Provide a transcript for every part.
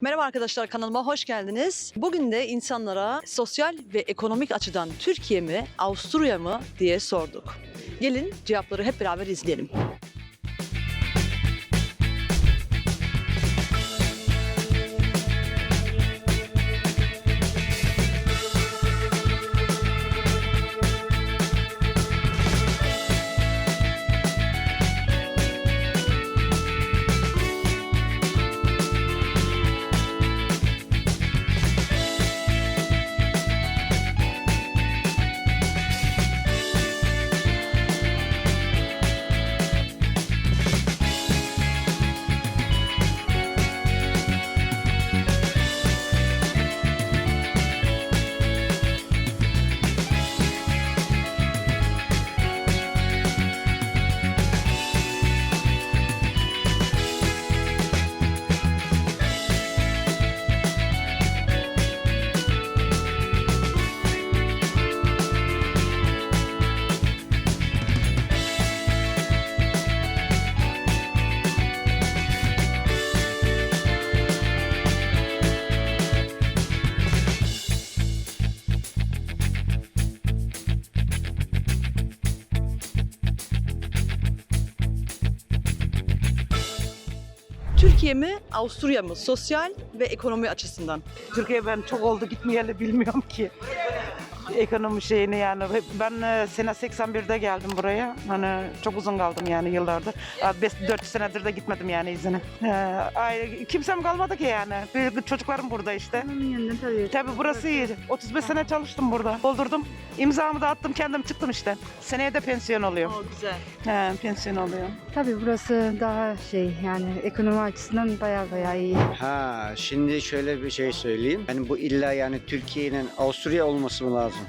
Merhaba arkadaşlar kanalıma hoş geldiniz. Bugün de insanlara sosyal ve ekonomik açıdan Türkiye mi, Avusturya mı diye sorduk. Gelin cevapları hep beraber izleyelim. Türkiye mi, Avusturya mı? Sosyal ve ekonomi açısından. Türkiye ben çok oldu gitmeyeli bilmiyorum ki. Ekonomi şeyini yani. Ben e, sene 81'de geldim buraya. Hani çok uzun kaldım yani yıllardır. 4 senedir de gitmedim yani izine. Ay, kimsem kalmadı ki yani. Bir- Çocuklarım burada işte. tabii. Tabii burası iyi. 35 sene çalıştım burada. Doldurdum. İmzamı da attım kendim çıktım işte. Seneye de pensiyon oluyor. güzel. He, pensiyon oluyor. Tabii burası daha şey yani ekonomi açısından baya baya iyi. Ha, şimdi şöyle bir şey söyleyeyim. Yani bu illa yani Türkiye'nin Avusturya olması mı lazım?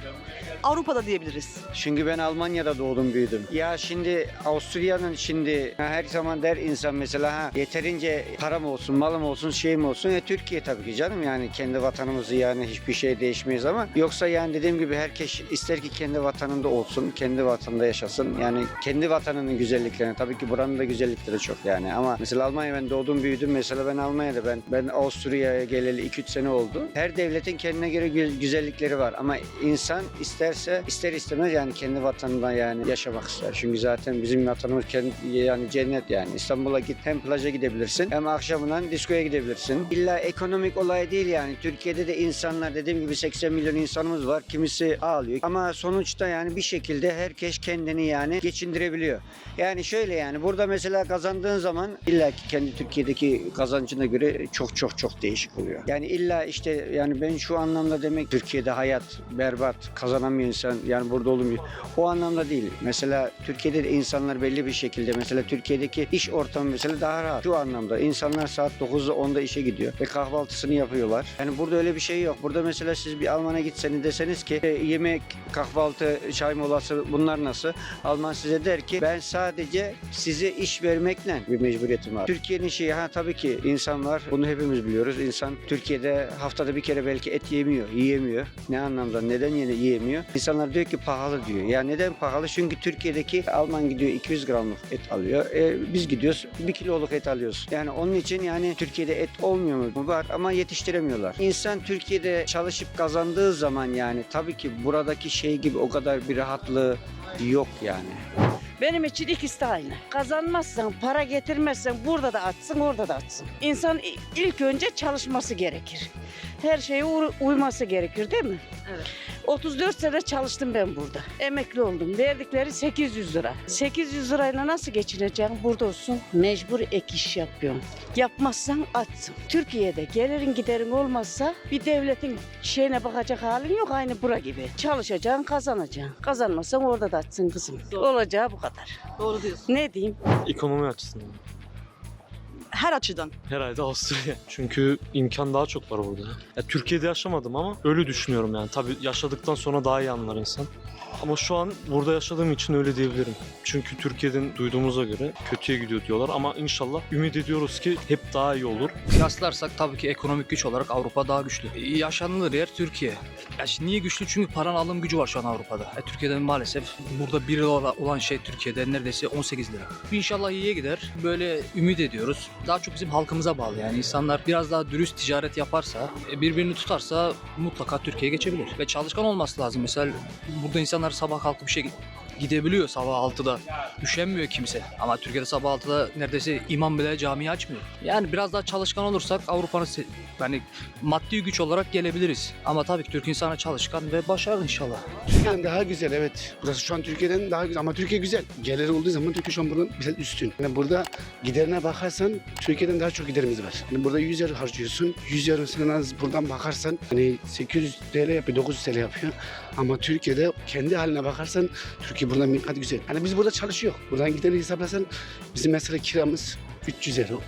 Avrupa'da diyebiliriz. Çünkü ben Almanya'da doğdum büyüdüm. Ya şimdi Avusturya'nın şimdi her zaman der insan mesela ha yeterince param olsun, malım olsun, şeyim olsun. E, Türkiye tabii ki canım yani kendi vatanımızı yani hiçbir şey değişmeyiz ama yoksa yani dediğim gibi herkes ister ki kendi vatanında olsun, kendi vatanında yaşasın. Yani kendi vatanının güzelliklerini tabii ki buranın da güzellikleri çok yani ama mesela Almanya ben doğdum büyüdüm mesela ben Almanya'da ben ben Avusturya'ya geleli 2-3 sene oldu. Her devletin kendine göre gü- güzellikleri var ama insan isterse ister istemez yani kendi vatanında yani yaşamak ister. Çünkü zaten bizim vatanımız kendi, yani cennet yani. İstanbul'a git hem plaja gidebilirsin hem akşamından diskoya gidebilirsin. İlla ekonomik olay değil yani. Türkiye'de de insanlar dediğim gibi 80 milyon insanımız var. Kimisi ağlıyor. Ama sonuçta yani bir şekilde herkes kendini yani geçindirebiliyor. Yani şöyle yani burada mesela kazandığın zaman illa ki kendi Türkiye'deki kazancına göre çok çok çok değişik oluyor. Yani illa işte yani ben şu anlamda demek Türkiye'de hayat berbat kazanamıyor insan yani burada olmuyor. O anlamda değil. Mesela Türkiye'de de insanlar belli bir şekilde mesela Türkiye'deki iş ortamı mesela daha rahat. Şu anlamda insanlar saat 9'da 10'da işe gidiyor ve kahvaltısını yapıyorlar. Yani burada öyle bir şey yok. Burada mesela siz bir Alman'a gitseniz deseniz ki "E, yemek, kahvaltı, çay molası bunlar nasıl? Alman size der ki ben sadece size iş vermekle bir mecburiyetim var. Türkiye'nin şeyi ha tabii ki insan var. Bunu hepimiz biliyoruz. İnsan Türkiye'de haftada bir kere belki et yemiyor, yiyemiyor. Ne anlamda? Neden yine yiyemiyor? İnsanlar diyor ki pahalı diyor. Ya neden pahalı? Çünkü Türkiye'deki Alman gidiyor 200 gramlık et alıyor. E, biz gidiyoruz 1 kiloluk et alıyoruz. Yani onun için yani Türkiye'de et olmuyor mu? Var ama yetiştiremiyorlar. İnsan Türkiye'de çalışıp kazandığı zaman yani tabii ki buradaki şey gibi o kadar bir rahatlığı yok yani. Benim için ikisi de aynı. Kazanmazsan, para getirmezsen burada da atsın, orada da atsın. İnsan ilk önce çalışması gerekir. Her şeye uy- uyması gerekir değil mi? Evet. 34 sene çalıştım ben burada. Emekli oldum. Verdikleri 800 lira. 800 lirayla nasıl geçineceğim? Burada olsun. Mecbur ek iş yapıyorum. Yapmazsan atsın. Türkiye'de gelirin giderin olmazsa bir devletin şeyine bakacak halin yok aynı bura gibi. Çalışacaksın, kazanacaksın. Kazanmazsan orada da atsın kızım. Doğru. Olacağı bu kadar. Doğru diyorsun. Ne diyeyim? Ekonomi açısından. Her açıdan. Herhalde Avusturya. Çünkü imkan daha çok var burada. Ya, Türkiye'de yaşamadım ama öyle düşünüyorum yani. Tabii yaşadıktan sonra daha iyi anlar insan. Ama şu an burada yaşadığım için öyle diyebilirim. Çünkü Türkiye'den duyduğumuza göre kötüye gidiyor diyorlar ama inşallah ümit ediyoruz ki hep daha iyi olur. Kıyaslarsak tabii ki ekonomik güç olarak Avrupa daha güçlü. Yaşanılır yer Türkiye. Ya şimdi niye güçlü? Çünkü paranın alım gücü var şu an Avrupa'da. E, Türkiye'de maalesef burada 1 lira olan şey Türkiye'de neredeyse 18 lira. İnşallah iyiye gider. Böyle ümit ediyoruz. Daha çok bizim halkımıza bağlı yani. insanlar biraz daha dürüst ticaret yaparsa, e, birbirini tutarsa mutlaka Türkiye'ye geçebilir. Ve çalışkan olması lazım. Mesela burada insanlar sabah kalkıp bir şey gidebiliyor sabah 6'da. Üşenmiyor kimse. Ama Türkiye'de sabah 6'da neredeyse imam bile camiyi açmıyor. Yani biraz daha çalışkan olursak Avrupa'nın yani maddi güç olarak gelebiliriz. Ama tabii ki Türk insanı çalışkan ve başarılı inşallah. Türkiye'den daha güzel evet. Burası şu an Türkiye'den daha güzel ama Türkiye güzel. Geliri olduğu zaman Türkiye şu an buradan biraz üstün. Yani burada giderine bakarsan Türkiye'den daha çok giderimiz var. Yani burada 100 euro harcıyorsun. 100 euro sen az buradan bakarsan hani 800 TL yapıyor, 900 TL yapıyor. Ama Türkiye'de kendi haline bakarsan Türkiye buradan bir kat güzel. Hani biz burada çalışıyor. Buradan gideni hesaplasan bizim mesela kiramız 300 euro.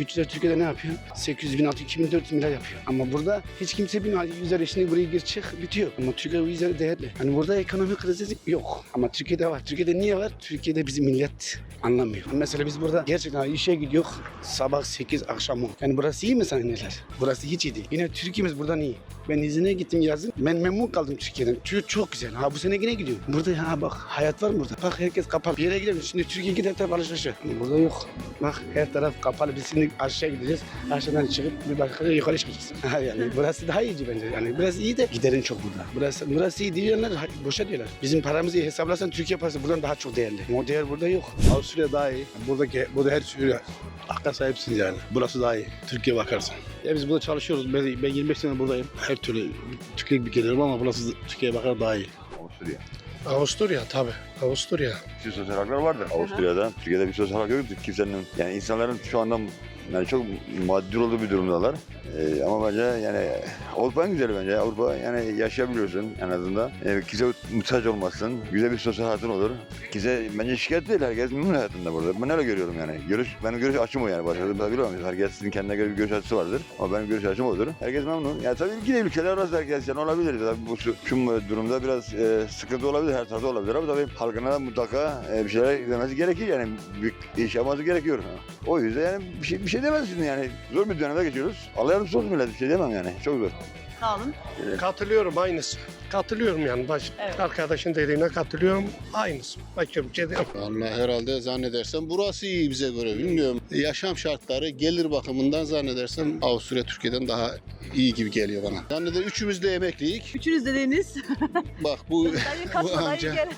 300 euro Türkiye'de ne yapıyor? 800 bin, 600, 2400 milyar yapıyor. Ama burada hiç kimse bilmiyor. 100 euro şimdi buraya gir çık bitiyor. Ama Türkiye'de o 100 euro değerli. Hani burada ekonomik krizi yok. Ama Türkiye'de var. Türkiye'de niye var? Türkiye'de bizim millet anlamıyor. Mesela biz burada gerçekten işe gidiyor. Sabah 8 akşam 10. Yani burası iyi mi sahneler? Burası hiç iyi değil. Yine Türkiye'miz buradan iyi. Ben izine gittim yazın. Ben memnun kaldım Türkiye'den. Çünkü çok güzel. Ha bu sene yine gidiyorum. Burada ha bak hayat var burada. Bak herkes kapalı. Bir yere gidelim. Şimdi Türkiye gider tabii alışverişe. Burada yok. Bak her taraf kapalı. Biz şimdi aşağı gideceğiz. Aşağıdan çıkıp bir başka yukarı çıkacağız. Yani burası daha iyici bence. Yani burası iyi de giderin çok burada. Burası, burası iyi diyorlar. ha- Boşa diyorlar. Bizim paramızı hesaplasan Türkiye parası buradan daha çok değerli. O değer burada yok. Avusturya daha iyi. Buradaki, burada her türlü hakka sahipsiniz yani. Burası daha iyi. Türkiye bakarsan. Ya biz burada çalışıyoruz. Ben, ben 25 sene buradayım. Her türlü Türkiye'ye bir gelirim ama burası Türkiye'ye bakar daha iyi. Avusturya. Avusturya tabii. Avusturya. Bir sosyal haklar vardır Avusturya'da. Türkiye'de bir sosyal hak yoktur. Kimsenin yani insanların şu anda yani çok maddi olduğu bir durumdalar. Ee, ama bence yani Avrupa en güzeli bence. Avrupa yani yaşayabiliyorsun en azından. Ee, kimse muhtaç olmazsın. Güzel bir sosyal hayatın olur. Kimse bence şikayet değil. Herkes memnun hayatında burada. Ben öyle görüyorum yani. Görüş, benim görüş açım o yani. Başka da biliyorum. Herkesin kendine göre bir görüş açısı vardır. Ama benim görüş açım odur. Herkes memnun. Yani tabii ki de ülkeler arası herkes yani olabilir. Tabii bu şu, şu durumda biraz e, sıkıntı olabilir. Her tarafta olabilir ama tabii halkına mutlaka e, bir şeyler demesi gerekir yani. Büyük iş yapması gerekiyor. O yüzden yani bir şey, bir şey demezsin yani. Zor bir dönemde geçiyoruz. Allah yardımcısı olsun millet. Bir şey demem yani. Çok zor. Sağ olun. Katılıyorum aynısı. Katılıyorum yani. Baş, Evet. Arkadaşın dediğine katılıyorum. Aynısı. Başka bir şey diyemem. Vallahi herhalde zannedersem burası iyi bize göre bilmiyorum. Yaşam şartları gelir bakımından zannedersem Avusturya Türkiye'den daha iyi gibi geliyor bana. Zanneder üçümüz de emekliyik. Üçünüz dediğiniz. Bak bu dayı amca. gel.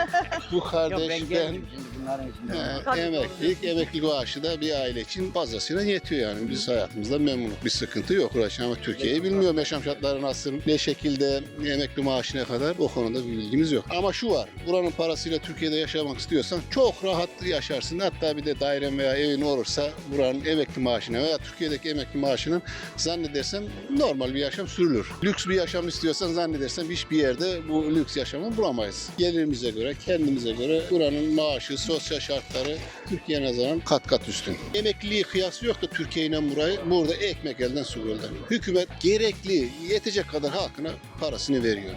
bu kardeş ben, şimdi bunların He, Tabii. emeklilik, emeklilik maaşı da bir aile için fazlasıyla yetiyor yani. Biz hayatımızda memnunuz. Bir sıkıntı yok ama Türkiye'yi bilmiyorum yaşam şartları nasıl, ne şekilde emekli maaşı ne kadar o konuda bir bilgimiz yok. Ama şu var, buranın parasıyla Türkiye'de yaşamak istiyorsan çok rahat yaşarsın. Hatta bir de dairen veya evin olursa buranın emekli maaşına veya Türkiye'deki emekli maaşının zannedersem normal bir yaşam sürülür. Lüks bir yaşam istiyorsan zannedersem hiçbir yerde bu lüks yaşamı bulamayız. Gelirimize göre, kendimize göre buranın maaşı, sosyal şartları Türkiye nazaran kat kat üstün. Emekliliği kıyası yok da Türkiye ile burayı. Burada ekmek elden su gölden. Hükümet gerekli, yetecek kadar halkına parasını veriyor.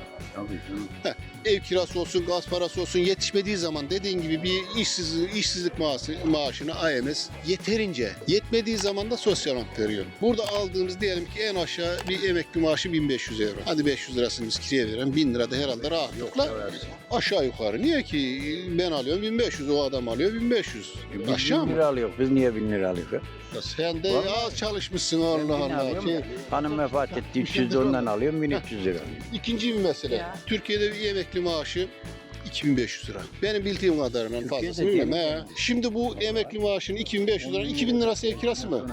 Heh, ev kirası olsun, gaz parası olsun yetişmediği zaman dediğin gibi bir işsiz, işsizlik maaşı, maaşını IMS yeterince. Yetmediği zaman da sosyal hak veriyor. Burada aldığımız diyelim ki en aşağı bir emekli maaşı 1500 euro. Hadi 500 lirasını biz kiraya veren 1000 lira da herhalde rahatlıkla aşağı yukarı. Niye ki ben alıyorum 1500 o adam alıyor 1500. Aşağı mı? alıyor. Biz niye bin lira alıyoruz? Sen de az çalışmışsın Allah Allah. Şey, Hanım vefat etti. 300 ondan alıyorum. 1300 lira. İkinci bir mesele. Ya. Türkiye'de bir emekli maaşı 2500 lira. Benim bildiğim kadarıyla fazlası. değil. bilmem, he. Şimdi bu emekli maaşının 2500 lira, 2000 lirası ev kirası mı?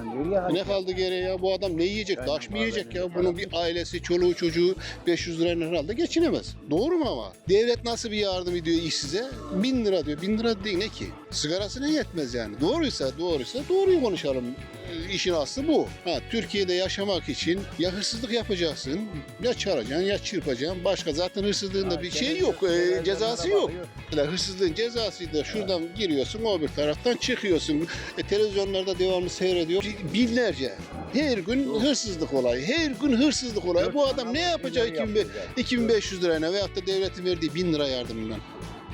Ne kaldı geriye ya? Bu adam ne yiyecek? Taş mı yiyecek ya? Bunun bir ailesi, çoluğu, çocuğu 500 lirayla herhalde geçinemez. Doğru mu ama? Devlet nasıl bir yardım ediyor işsize? 1000 lira diyor. 1000 lira değil ne ki? Sigarasına yetmez yani. Doğruysa doğruysa doğruyu konuşalım. E, işin aslı bu. Ha, Türkiye'de yaşamak için ya hırsızlık yapacaksın, ya çalacaksın, ya çırpacaksın. Başka zaten hırsızlığın da bir şey yok, e, cezası yok. Mesela Hırsızlığın cezası da şuradan giriyorsun, o bir taraftan çıkıyorsun. E, televizyonlarda devamlı seyrediyor. Binlerce, her gün hırsızlık olayı, her gün hırsızlık olayı. Bu adam ne yapacak 2500 2500 lirayla veyahut da devletin verdiği 1000 lira yardımından?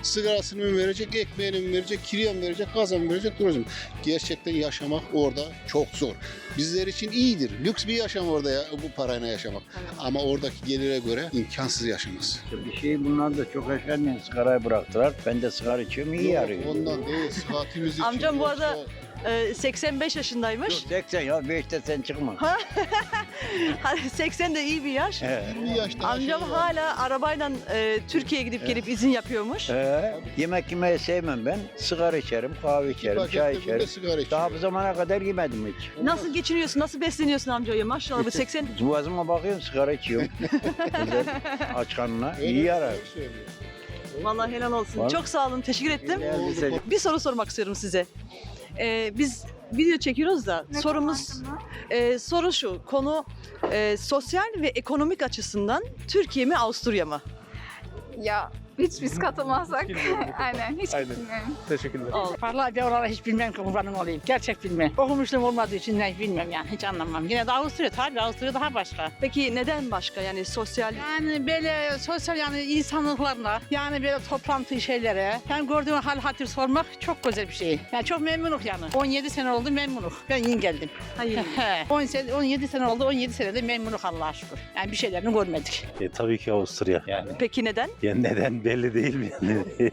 Sigarasını mı verecek, ekmeğini mi verecek, kiraya mı verecek, gaza mı verecek, turizm. Gerçekten yaşamak orada çok zor. Bizler için iyidir. Lüks bir yaşam orada ya, bu parayla yaşamak. Ama oradaki gelire göre imkansız yaşaması. Bir şey bunlar da çok yaşanmayan sigarayı bıraktılar. Ben de sigara içiyorum iyi yarıyor. Ondan değil, saatimiz için. Amcam bu arada- yoksa- Ee, 85 yaşındaymış. 80 ya 5'te sen çıkma. Hani 80 de iyi bir yaş. He. 20 yaşta Amcam şey var. hala arabayla e, Türkiye'ye gidip gelip izin yapıyormuş. He. Yemek yemeyi sevmem ben. Sigara içerim, kahve içerim, pakette çay içerim. sigara içiyor. Daha bu zamana kadar yemedim hiç. Nasıl geçiniyorsun, nasıl besleniyorsun amcaya maşallah bu 80. Boğazıma bakıyorum sigara içiyorum. Güzel. Aç karnına. Öyle iyi yarar. söylüyor. Vallahi helal olsun. Var. Çok sağ olun, teşekkür ettim. Bir soru sormak istiyorum size. Ee, biz video çekiyoruz da sorumuz e, soru şu konu e, sosyal ve ekonomik açısından Türkiye mi Avusturya mı? Ya hiç biz katılmazsak. Aynen hiç Aynen. bilmiyorum. Teşekkürler. Vallahi ben oraları hiç bilmem ki kurbanın olayım. Gerçek bilmem. Okumuşluğum olmadığı için ne bilmem yani. Hiç anlamam. Yine de Avusturya tabii Avusturya daha başka. Peki neden başka yani sosyal Yani böyle sosyal yani insanlıklarla yani böyle toplantı şeylere yani gördüğüm hal hatır sormak çok güzel bir şey. Yani çok memnunuk yani. 17 sene oldu memnunuk. Ben yeni geldim. hayır? He. 10 sene, 17 sene oldu 17 senede memnunuk Allah'a şükür. Yani bir şeylerini görmedik. E, tabii ki Avusturya. Yani, Peki neden? yani neden belli değil mi?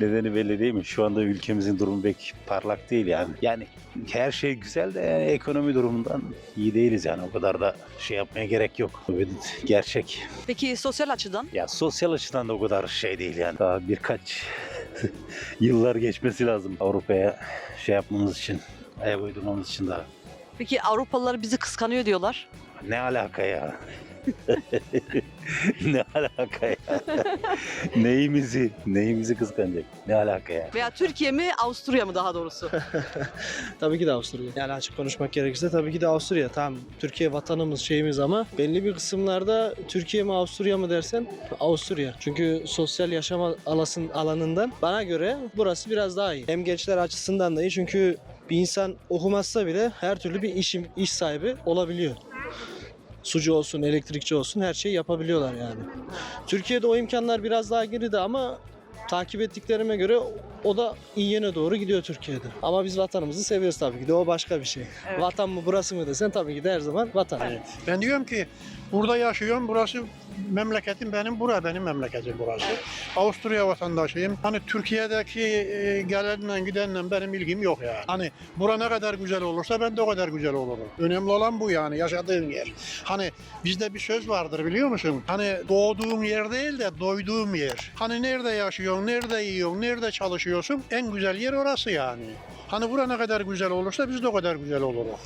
Nedeni belli değil mi? Şu anda ülkemizin durumu pek parlak değil yani. Yani her şey güzel de yani ekonomi durumundan iyi değiliz yani. O kadar da şey yapmaya gerek yok. Bu bir gerçek. Peki sosyal açıdan? Ya sosyal açıdan da o kadar şey değil yani. Daha birkaç yıllar geçmesi lazım Avrupa'ya şey yapmamız için. Ayak uydurmamız için daha. Peki Avrupalılar bizi kıskanıyor diyorlar. Ne alaka ya? ne alaka ya? neyimizi, neyimizi kıskanacak? Ne alaka ya? Veya Türkiye mi Avusturya mı daha doğrusu? Tabii ki de Avusturya. Yani açık konuşmak gerekirse tabii ki de Avusturya. Tamam Türkiye vatanımız şeyimiz ama belli bir kısımlarda Türkiye mi Avusturya mı dersen Avusturya. Çünkü sosyal yaşam alasın alanından bana göre burası biraz daha iyi. Hem gençler açısından da iyi çünkü bir insan okumazsa bile her türlü bir işim iş sahibi olabiliyor. Sucu olsun, elektrikçi olsun her şeyi yapabiliyorlar yani. Türkiye'de o imkanlar biraz daha geride ama takip ettiklerime göre o da iyiyene doğru gidiyor Türkiye'de. Ama biz vatanımızı seviyoruz tabii ki de o başka bir şey. Evet. Vatan mı burası mı desen tabii ki de her zaman vatan. Ben diyorum ki burada yaşıyorum. Burası memleketim benim. Bura benim memleketim burası. Avusturya vatandaşıyım. Hani Türkiye'deki e, gelenle gidenle benim ilgim yok yani. Hani bura ne kadar güzel olursa ben de o kadar güzel olurum. Önemli olan bu yani yaşadığın yer. Hani bizde bir söz vardır biliyor musun? Hani doğduğun yer değil de doyduğum yer. Hani nerede yaşıyorsun, nerede yiyorsun, nerede çalışıyorsun en güzel yer orası yani. Hani bura ne kadar güzel olursa biz de o kadar güzel oluruz.